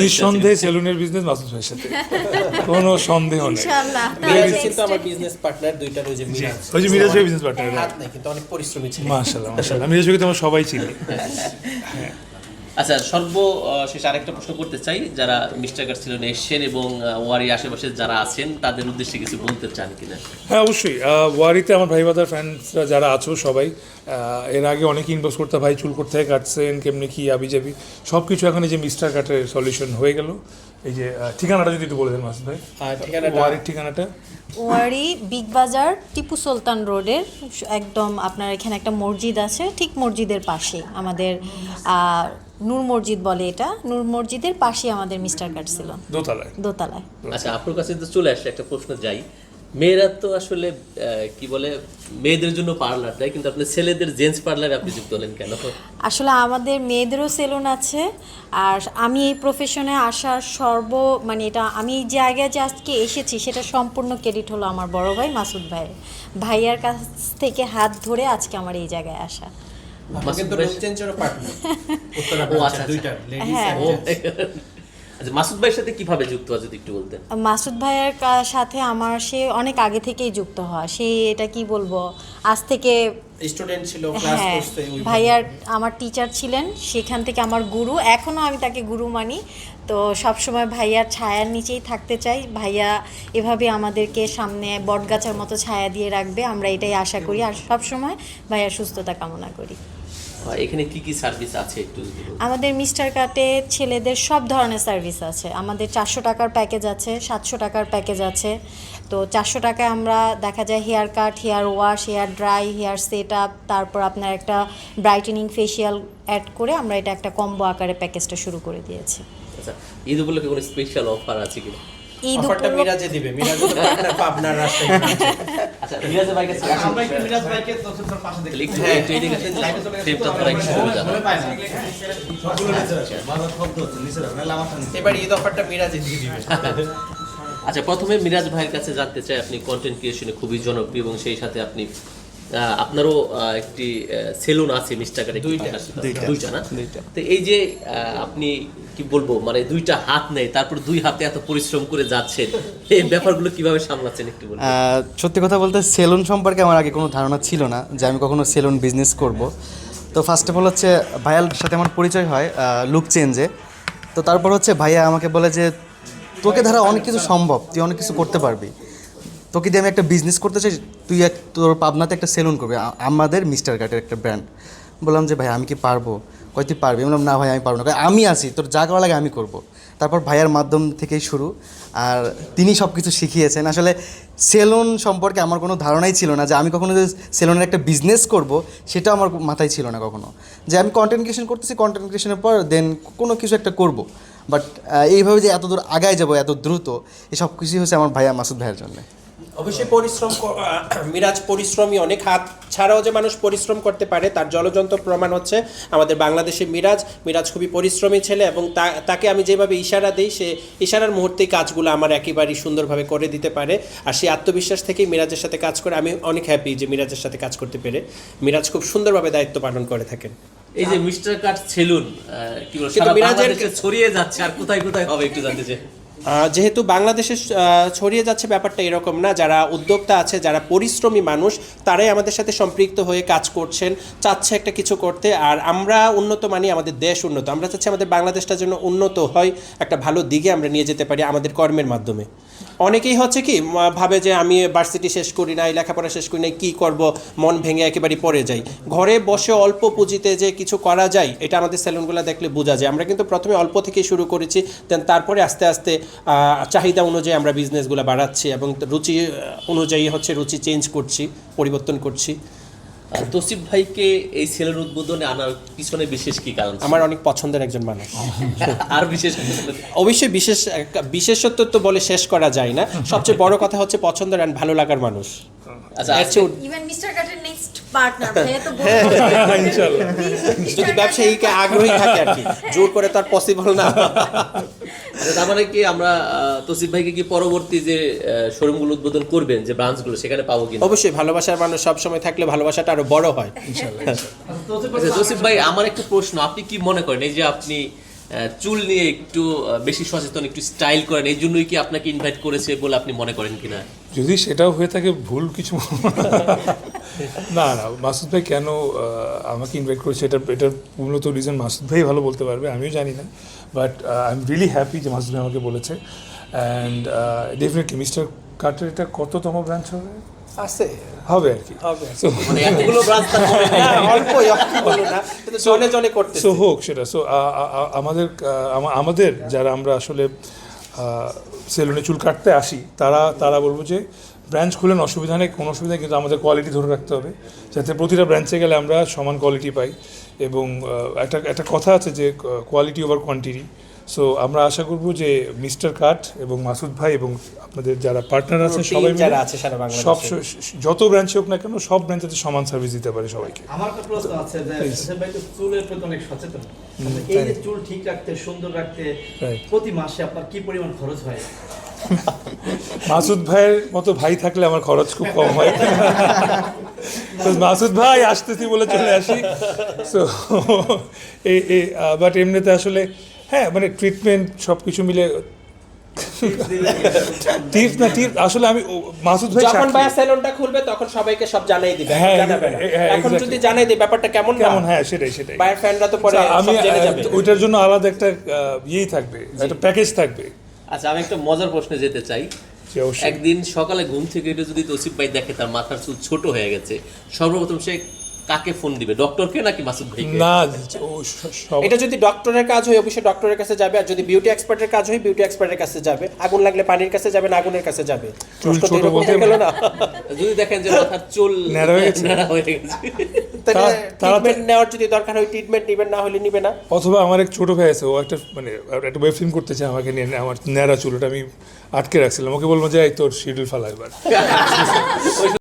নিঃসন্দেহে সেলুনের বিজনেস মাসুদ ভাইয়ের সাথে। কোনো সন্দেহ নেই। ইনশাআল্লাহ। মিরাজ তাহলে কিন্তু আমার বিজনেস পার্টনার দুইটা রয়েছে মিরাজ। ওই যে মিরাজ ভাই বিজনেস পার্টনার হাত নাই কিন্তু অনেক পরিশ্রমী ছিল। মাশাআল্লাহ মাশাআল্লাহ। মিরাজ ভাইকে তো আমরা সবাই চিনি। আচ্ছা সর্বশেষ আরেকটা প্রশ্ন করতে চাই। যারা মিস্টার ছিলেন এসছেন এবং ওয়ারি আশেপাশে যারা আছেন, তাদের উদ্দেশ্যে কিছু বলতে চান কিনা? হ্যাঁ অবশ্যই। ওয়ারিতে আমার ভাই বাদার ফ্যান্সরা যারা আছো সবাই এর আগে অনেক ইনবক্স করতে, ভাই চুল করতে কাটছেন, কেমনি কি আবি যাবি সব কিছু এখন এই যে মিস্টার কাটের সলিউশন হয়ে গেল। এই যে ঠিকানাটা যদি একটু বলে দেন মাসুদ ভাই। ঠিকানাটা? ওয়ারির ঠিকানাটা? ওয়ারি বিগ বাজার টিপু সুলতান রোডের একদম আপনার এখানে একটা মসজিদ আছে ঠিক মসজিদের পাশে আমাদের আহ, নূর মসজিদ বলে এটা। নূর মসজিদের পাশে আমাদের মিস্টার কাট ছিল। দোতলায়। দোতলায়। আচ্ছা আপনার কাছে তো চলে আসছে একটা প্রশ্ন যাই। মেয়েরা তো আসলে আহ, কি বলে মেয়েদের জন্য পার্লার তাই? কিন্তু আপনি ছেলেদের জেন্টস পার্লারে আপনি যুক্ত হলেন কেন? আসলে আমাদের মেয়েদেরও সেলুন আছে আর আমি এই প্রফেশনে আসার সর্ব মানে এটা আমি এই জায়গায় যে আজকে এসেছি সেটা সম্পূর্ণ ক্রেডিট হলো আমার বড় ভাই মাসুদ ভাইয়ের। ভাইয়ার কাছ থেকে হাত ধরে আজকে আমার এই জায়গায় আসা। লুক চেঞ্জেরও পার্টনার উত্তরা ও, আচ্ছা, আচ্ছা। দুইটা লেডিস হ্যাঁ। আচ্ছা মাসুদ ভাইয়ের সাথে কীভাবে যুক্ত আছে যদি একটু বলতেন? মাসুদ ভাইয়ের সাথে আমার সে অনেক আগে থেকেই যুক্ত হওয়া। সে এটা কি বলব? আজ থেকে স্টুডেন্ট ছিল ক্লাস হ্যাঁ করতে ভাইয়ার আমার টিচার ছিলেন সেখান থেকে আমার গুরু। এখনও আমি তাকে গুরু মানি। তো সবসময় ভাইয়ার ছায়ার নিচেই থাকতে চাই। ভাইয়া এভাবে আমাদেরকে সামনে বটগাছার মতো ছায়া দিয়ে রাখবে। আমরা এটাই আশা করি। আর সবসময় ভাইয়ার সুস্থতা কামনা করি। এখানে কি কি সার্ভিস আছে একটু আমাদের মিস্টার কাটে ছেলেদের সব ধরনের সার্ভিস আছে। আমাদের চারশো টাকার প্যাকেজ আছে সাতশো টাকার প্যাকেজ আছে। তো চারশো টাকায় আমরা দেখা যায় hair cut hair wash hair dry hair set up তারপর আপনার একটা ব্রাইটেনিং ফেশিয়াল অ্যাড করে আমরা এটা একটা কম্বো আকারে প্যাকেজটা শুরু করে দিয়েছি। আচ্ছা ঈদ উপলক্ষে কোনো স্পেশাল অফার আছে কিনা? ঈদ অফারটা মিরাজে দিবে। মিরাজ তো পাবনার রাস্তায় আচ্ছা মিরাজ ভাই আমরা একটু মিরাজ ভাইকে তথ্যের পাশে দেখি একটু একটু এদিকে আসেন, ফ্রেমটা ধরা একটু সুবিধা। পায় না। সবগুলো নিচে রাখো। বাজার শব্দ হচ্ছে নিচে রাখো, নাহলে আমার এবার ঈদ অফারটা মিরাজে দিয়ে দিবে। আচ্ছা প্রথমে মিরাজ ভাইয়ের কাছে জানতে চাই আপনি কন্টেন্ট ক্রিয়েশনে খুবই জনপ্রিয় এবং সেই সাথে আপনি আপনারও একটি সেলুন আছে মিস্টার দুইটা। দুইটা না? তো এই যে আপনি কি বলব মানে দুইটা হাত নেই তারপর দুই হাতে এত পরিশ্রম করে যাচ্ছেন এই ব্যাপারগুলো কীভাবে সামলাচ্ছেন একটু বলুন। সত্যি কথা বলতে সেলুন সম্পর্কে আমার আগে কোনো ধারণা ছিল না যে আমি কখনো সেলুন বিজনেস করব। তো ফার্স্ট অফ অল হচ্ছে ভাইয়ার সাথে আমার পরিচয় হয় লুক চেঞ্জে তো তারপর হচ্ছে ভাইয়া আমাকে বলে যে তোকে ধারা অনেক কিছু সম্ভব তুই অনেক কিছু করতে পারবি। তোকে দিয়ে আমি একটা বিজনেস করতে চাই, তুই এক, তোর পাবনাতে একটা সেলুন করবি। আমাদের মিস্টার কাটের একটা ব্র্যান্ড বললাম যে, ভাই, আমি কি পারব? কয়, তুই পারবি? বললাম, না ভাই, আমি পারব না। আমি আছি, তোর যা করা লাগে আমি করব। তারপর ভাইয়ার মাধ্যম থেকেই শুরু। আর তিনি সব কিছু শিখিয়েছেন। আসলে সেলুন সম্পর্কে আমার কোনো ধারণাই ছিল না যে, আমি কখনো যে সেলুনের একটা বিজনেস করব, সেটা আমার মাথায় ছিল না কখনো। যে, আমি কন্টেন্ট ক্রিয়েশন করতেছি কন্টেন্ট ক্রিয়েশনের পর দেন কোনো কিছু একটা করব। বাট এইভাবে যে এত দূর আগায় যাব, এত দ্রুত এই সব কিছুই হচ্ছে আমার ভাইয়া মাসুদ ভাইয়ের জন্য। অবশ্যই পরিশ্রম মিরাজ পরিশ্রমী অনেক হাত ছাড়াও যে মানুষ পরিশ্রম করতে পারে তার জলযন্ত্র প্রমাণ হচ্ছে আমাদের বাংলাদেশে মিরাজ। মিরাজ খুবই পরিশ্রমী ছেলে এবং তাকে আমি যেভাবে ইশারা দিই সে ইশারার মুহূর্তেই কাজগুলো আমার একেবারেই সুন্দরভাবে করে দিতে পারে। আর সেই আত্মবিশ্বাস থেকেই মিরাজের সাথে কাজ করে। আমি অনেক হ্যাপি যে মিরাজের সাথে কাজ করতে পেরে। মিরাজ খুব সুন্দরভাবে দায়িত্ব পালন করে থাকেন। এই যে মিস্টার কাট সেলুন কি বলব মিরাজের- ছড়িয়ে যাচ্ছে আর কোথায় কোথায় হবে একটু জানতে চাই। যেহেতু বাংলাদেশে ছড়িয়ে যাচ্ছে ব্যাপারটা এরকম না, যারা উদ্যোক্তা আছে, যারা পরিশ্রমী মানুষ, তারাই আমাদের সাথে সম্পৃক্ত হয়ে কাজ করছেন, চাচ্ছে একটা কিছু করতে, আর আমরা উন্নত মানি আমাদের দেশ উন্নত। আমরা চাচ্ছি আমাদের বাংলাদেশটা যেন উন্নত হয়, একটা ভালো দিকে আমরা নিয়ে যেতে পারি আমাদের কর্মের মাধ্যমে। অনেকেই হচ্ছে কি ভাবে যে আমি ভার্সিটি শেষ করি নাই লেখাপড়া শেষ করি নাই কী করব, মন ভেঙে একেবারে পড়ে যাই। ঘরে বসে অল্প পুঁজিতে যে কিছু করা যায়, এটা আমাদের সেলুনগুলো দেখলে বোঝা যায়। আমরা কিন্তু প্রথমে অল্প থেকে শুরু করেছি দেন তারপরে আস্তে আস্তে চাহিদা অনুযায়ী আমরা বিজনেসগুলো বাড়াচ্ছি এবং রুচি অনুযায়ী হচ্ছে রুচি চেঞ্জ করছি, পরিবর্তন করছি। তসিফ ভাইকে এই সেলের উদ্বোধনে আনার পিছনে বিশেষ কি কারণ আমার অনেক পছন্দের একজন মানুষ। আর বিশেষ অবশ্যই বিশেষ বিশেষত্ব তো বলে শেষ করা যায় না। সবচেয়ে বড় কথা হচ্ছে পছন্দের আর ভালো লাগার মানুষ। আচ্ছা ইভেন মিস্টার যদি ব্যবসায়ীকে আগ্রহী থাকে আর কি জোর করে তো আর পসিবল না। আচ্ছা, তার মানে কি আমরা আহ, তসিফ ভাইকে কি পরবর্তী যে শোরুমগুলো উদ্বোধন করবেন যে ব্রাঞ্চগুলো সেখানে পাবো কিনা? অবশ্যই ভালোবাসার মানুষ সবসময় থাকলে ভালোবাসাটা আরও বড় হয়। আচ্ছা তসিফ ভাই আমার একটা প্রশ্ন আপনি কি মনে করেন এই যে আপনি চুল নিয়ে একটু বেশি সচেতন, একটু স্টাইল করেন, এই জন্যই কি আপনাকে ইনভাইট করেছে বলে আপনি মনে করেন কিনা? যদি সেটাও হয়ে থাকে, ভুল কিছু না না, মাসুদ ভাই কেন আমাকে ইনভাইট করেছে, এটা এটার মূলত রিজন মাসুদ ভাই ভালো বলতে পারবে, আমিও জানি না but I am really happy যে মাসুদ ভাই আমাকে বলেছে অ্যান্ড ডেফিনেটলি মিস্টার কার্টের এটা কততম ব্রাঞ্চ হবে? আছে হবে আর কি। হবে So, মানে সো হোক সেটা। সো আমাদের আমাদের যারা আমরা আসলে সেলুনে চুল কাটতে আসি তারা তারা বলব যে ব্রাঞ্চ খুলেন অসুবিধা নেই কোনো অসুবিধা নেই কিন্তু আমাদের কোয়ালিটি ধরে রাখতে হবে যাতে প্রতিটা ব্রাঞ্চে গেলে আমরা সমান কোয়ালিটি পাই এবং একটা একটা কথা আছে যে কোয়ালিটি ওভার কোয়ান্টিটি সো আমরা আশা করব যে মিস্টার কাট এবং মাসুদ ভাই এবং আপনাদের যারা পার্টনার Team সবাই যারা আছে সারা বাংলাদেশে। সব যত ব্রাঞ্চে হোক না কেন সব ব্রাঞ্চেতে সমান সার্ভিস দিতে পারে সবাইকে। আমার একটা প্রশ্ন আছে যে. হোসেন ভাই তো চুলের প্রতি অনেক সচেতন। এই যে চুল ঠিক রাখতে সুন্দর রাখতে প্রতি মাসে আপনার কি পরিমাণ খরচ হয়? মাসুদ ভাইয়ের মতো ভাই থাকলে আমার খরচ খুব কম হয়। তো মাসুদ ভাই আসতেছি বলে চলে আসি। সো এই বাট এমনিতে আসলে হ্যাঁ মানে ট্রিটমেন্ট সব কিছু মিলে টিপস না টিপস আসলে আমি মাসুদ ভাই যখন সেলুনটা খুলবে তখন সবাইকে সব জানাই দিবে হ্যাঁ, জানাবে হ্যাঁ, এখন যদি জানাই দিই ব্যাপারটা কেমন কেমন হ্যাঁ সেটাই সেটাই। ভাইয়ের ফ্যানরা তো পরে আচ্ছা, আমি ওইটার জন্য আলাদা একটা ইয়েই থাকবে একটা প্যাকেজ থাকবে। আচ্ছা আমি একটা মজার প্রশ্নে যেতে চাই। একদিন সকালে ঘুম থেকে উঠে যদি তসিফ ভাই দেখে তার মাথার চুল ছোট হয়ে গেছে সর্বপ্রথম সে কাকে ফোন দিবে? ডক্টরকে নাকি মাসুদ ভাইকে? না এটা যদি ডক্টরের কাজ হয় অবশ্যই ডক্টরের কাছে যাবে আর যদি বিউটি এক্সপার্টের কাজ হয় বিউটি এক্সপার্টের কাছে যাবে। আগুন লাগলে পানির কাছে যাবে না আগুনের কাছে যাবে। না। যদি দেখেন যে মাথার চুল ন্যাড়া হয়ে গেছে? ন্যাড়া হয়ে গেছে। ট্রিটমেন্ট নেওয়ার যদি দরকার হয় ট্রিটমেন্ট নেবেন না হলে নিবে না। অথবা আমার এক ছোট ভাই আছে ও একটা মানে একটা ওয়েব ফিল্ম করতে চায় আমাকে নিয়ে আমার ন্যাড়া চুল ওটা আমি আটকে রাখছিলাম। ওকে বলব যে এই তোর শিডিউল ফালা এবার।